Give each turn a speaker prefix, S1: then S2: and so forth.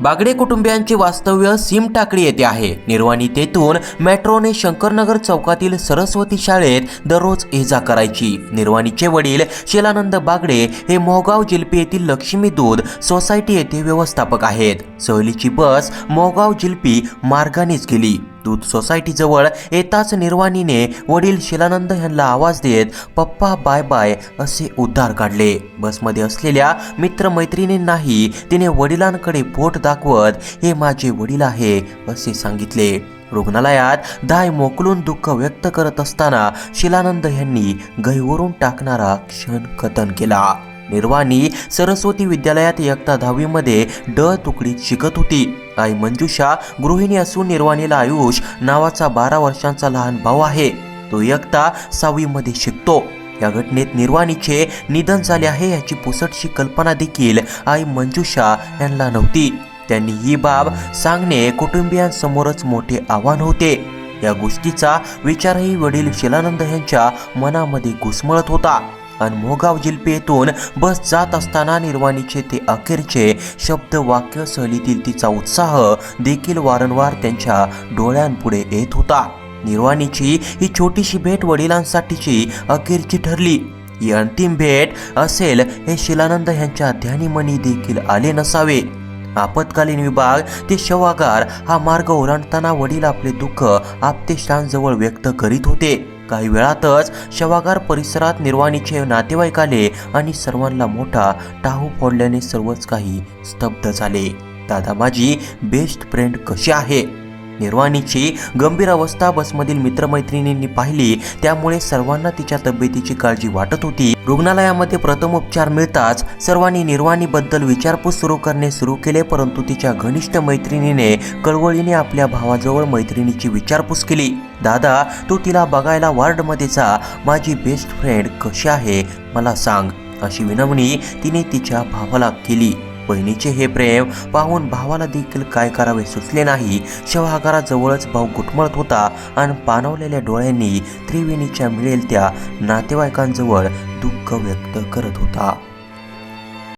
S1: बागडे कुटुंबियांचे वास्तव्य सिमटाकडी येथे आहे. निर्वाणी तेथून मेट्रोने शंकरनगर चौकातील सरस्वती शाळेत दररोज ये जा करायची. निर्वाणीचे वडील शिलानंद बागडे हे मोहगाव जिल्पी येथील लक्ष्मी दूध सोसायटी येथे व्यवस्थापक आहेत. सहलीची बस मोहगाव जिल्पी मार्गानेच गेली. दूध सोसायटीजवळ येताच निर्वाणीने वडील शिलानंद यांना आवाज देत पप्पा बाय बाय असे उद्धार काढले. बसमध्ये असलेल्या मित्रमैत्रिणींनाही तिने वडिलांकडे बोट दाखवत हे माझे वडील आहे असे सांगितले. रुग्णालयात दाय मोकलून दुःख व्यक्त करत असताना शिलानंद यांनी गैवरून टाकणारा क्षण कथन केला. निर्वाणी सरस्वती विद्यालयात इयत्ता दहावीमध्ये ड तुकडीत शिकत होती. आई मंजुषा गृहिणी असून निर्वाणीला आयुष नावाचा बारा वर्षांचा लहान भाऊ आहे. तो इयत्ता सहावीमध्ये शिकतो. या घटनेत निर्वाणीचे निधन झाले आहे याची पुसटशी कल्पना देखील आई मंजुषा यांना नव्हती. त्यांनी ही बाब सांगणे कुटुंबियांसमोरच मोठे आव्हान होते. या गोष्टीचा विचारही वडील शिलानंद यांच्या मनामध्ये घुसमळत होता. आणि मोगाव जिल्पे येथून बस जात असताना निर्वाणीचे ते अखेरचे शब्द वाक्य सहलीतील तिचा उत्साह देखील वारंवार त्यांच्या डोळ्यांपुढे येत होता. निर्वाणीची ही छोटीशी भेट वडिलांसाठीची अखेरची ठरली. ही अंतिम भेट असेल हे शिलानंद यांच्या ध्यानीमनी देखील आले नसावे. आपत्कालीन विभाग ते शवागार हा मार्ग ओलांडताना वडील आपले दुःख आप्तेष्टांजवळ व्यक्त करीत होते. काही वेळातच शवागार परिसरात निर्वाणीचे नातेवाईक आले आणि सर्वांना मोठा टाहू फोडल्याने सर्वच काही स्तब्ध झाले. दादा माझी बेस्ट फ्रेंड कशी आहे? निर्वाणीची गंभीर अवस्था बसमधील मित्रमैत्रिणींनी पाहिली. त्यामुळे सर्वांना तिच्या तब्येतीची काळजी वाटत होती. रुग्णालयामध्ये प्रथम उपचार मिळताच सर्वांनी निर्वाणीबद्दल विचारपूस सुरू करणे सुरू केले परंतु तिच्या घनिष्ठ मैत्रिणीने कळवळीने आपल्या भावाजवळ मैत्रिणीची विचारपूस केली. दादा तू तिला बघायला वार्डमध्ये जा. माझी बेस्ट फ्रेंड कशी आहे? मला सांग अशी विनवणी तिने तिच्या भावाला केली. बहिणीचे हे प्रेम पाहून भावाला देखील काय करावे सुचले नाही. शवागाराजवळच भाऊ गुटमळत होता आणि पाणवलेल्या डोळ्यांनी त्रिवेणीच्या मिळेल त्या नातेवाईकांजवळ दुःख व्यक्त करत होता.